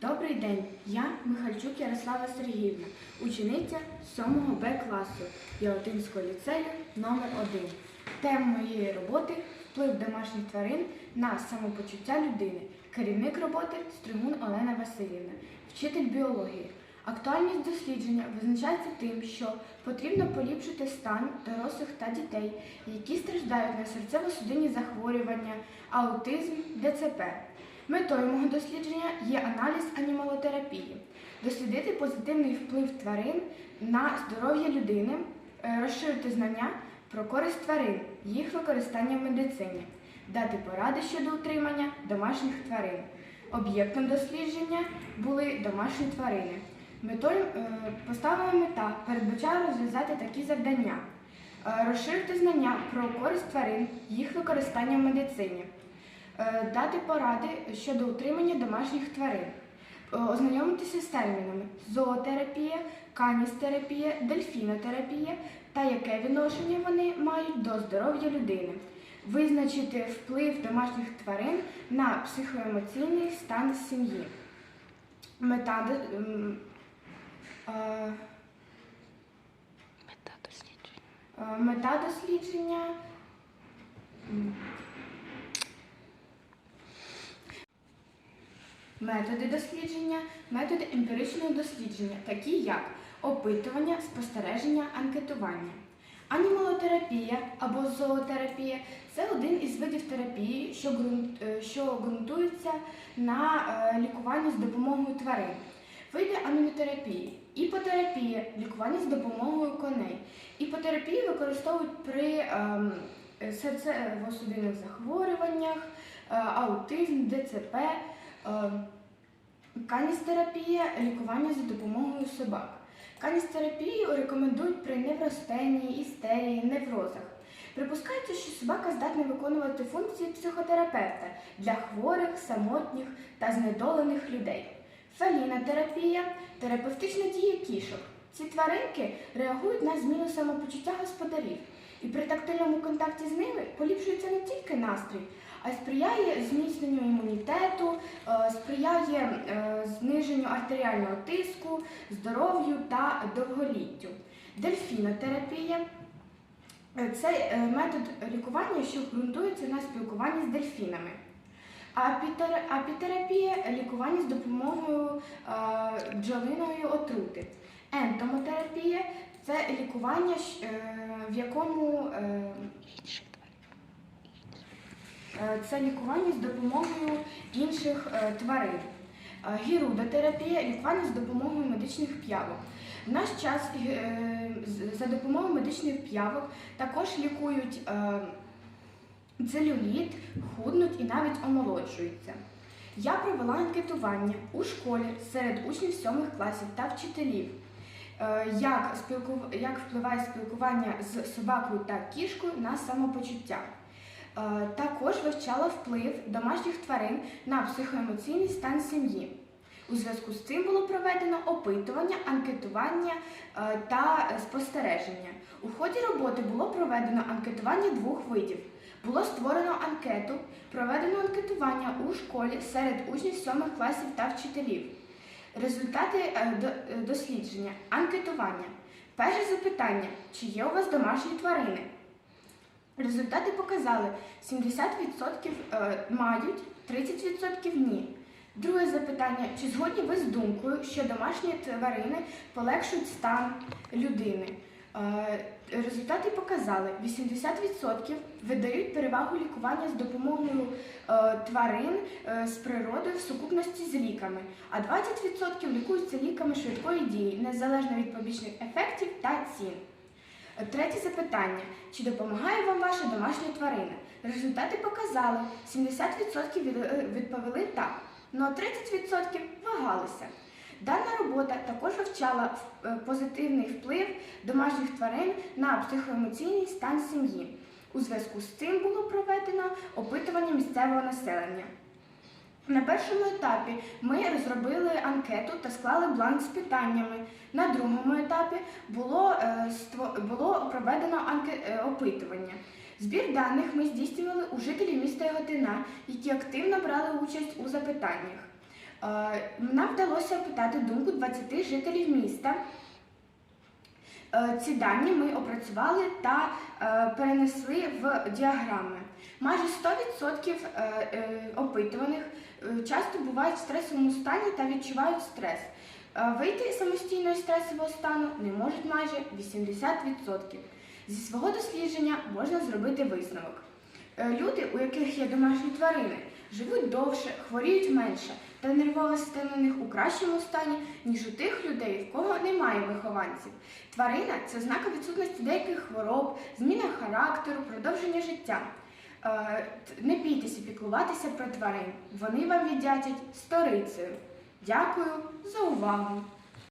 Добрий день, я Михальчук Ярослава Сергіївна, учениця 7 Б класу Ялотинського ліцею номер 1 Тема моєї роботи вплив домашніх тварин на самопочуття людини. Керівник роботи Стригун Олена Васильівна, вчитель біології. Актуальність дослідження визначається тим, що потрібно поліпшити стан дорослих та дітей, які страждають на серцево-судинні захворювання, аутизм, ДЦП. Метою мого дослідження є аналіз анімалотерапії, дослідити позитивний вплив тварин на здоров'я людини, е, розширити знання про користь тварин, їх використання в медицині, дати поради щодо утримання домашніх тварин. Об'єктом дослідження були домашні тварини. Метою е, поставлена мета передбачає розв'язати такі завдання: Е, розширити знання про користь тварин, їх використання в медицині, дати поради щодо утримання домашніх тварин, Е, ознайомитися з термінами зоотерапія, каністерапія, дельфінотерапія та яке відношення вони мають до здоров'я людини, визначити вплив домашніх тварин на психоемоційний стан сім'ї. Мета е, Мета дослідження. Е, Мета дослідження. Методи дослідження, методи емпіричного дослідження, такі як опитування, спостереження, анкетування. Анімалотерапія або зоотерапія це один із видів терапії, що, е, ґрунтується на е, лікуванні з допомогою тварин. Види амінотерапії, іпотерапія, лікування з допомогою коней. Іпотерапію використовують при ем, серцево-судинних захворюваннях, е, аутизм, ДЦП, каністерапія, лікування за допомогою собак. Каністерапію рекомендують при невростенії, істерії, неврозах. Припускається, що собака здатна виконувати функції психотерапевта для хворих, самотніх та знедолених людей. Фалінотерапія терапевтична дія кішок. Ці тваринки реагують на зміну самопочуття господарів, і при тактильному контакті з ними поліпшується не тільки настрій, а й сприяє зміцненню імунітету, е, сприяє е, зниженню артеріального тиску, здоров'ю та довголіттю. Дельфінотерапія е, це метод лікування, що ґрунтується на спілкуванні з дельфінами. Апітерапія лікування з допомогою бджолиної отрути. Ентомотерапія це лікування, е, в якому е. Е, Це лікування з допомогою інших тварин. Гірудотерапія лікування з допомогою медичних п'явок. В наш час за допомогою медичних п'явок також лікують целюліт, худнуть і навіть омолоджуються. Я провела анкетування у школі серед учнів сьомих класів та вчителів. Е, Як, спілку... як впливає спілкування з собакою та кішкою на самопочуття? Е, Також вивчала вплив домашніх тварин на психоемоційний стан сім'ї. У зв'язку з цим було проведено опитування, анкетування е, та спостереження. У ході роботи було проведено анкетування двох видів. Було створено анкету, проведено анкетування у школі серед учнів сьомих класів та вчителів. Результати е, е, дослідження, анкетування. Перше запитання: чи є у вас домашні тварини? Результати показали 70% е, мають, 30% ні. Друге запитання: чи згодні ви з думкою, що домашні тварини полегшують стан людини? Е, Результати показали 80% видають перевагу лікування з допомогою е, тварин е, з природою в сукупності з ліками, а 20% лікуються ліками швидкої дії, незалежно від побічних ефектів та цін. Третє запитання: чи допомагає вам ваша домашня тварина? Результати показали, 70% е, відповіли так, ну а 30% вагалися. Дана робота також вивчала е, позитивний вплив домашніх тварин на психоемоційний стан сім'ї. У зв'язку з цим було проведено опитування місцевого населення. На першому етапі ми розробили анкету та склали бланк з питаннями. На другому етапі було, е, було проведено е, опитування. Збір даних ми здійснювали у жителів міста Яготина, які активно брали участь у запитаннях. Е, Нам вдалося опитати думку 20 жителів міста. Е, Ці дані ми опрацювали та е, перенесли в діаграми. Майже 100% е, е, опитуваних часто бувають в стресовому стані та відчувають стрес. Вийти самостійно із стресового стану не можуть майже 80%. Зі свого дослідження можна зробити висновок. Люди, у яких є домашні тварини, живуть довше, хворіють менше, та нервова система у них у кращому стані, ніж у тих людей, в кого немає вихованців. Тварина це ознака відсутності деяких хвороб, зміна характеру, продовження життя. Е, Не бійтеся піклуватися про тварин. Вони вам віддячать сторицею. Дякую за увагу!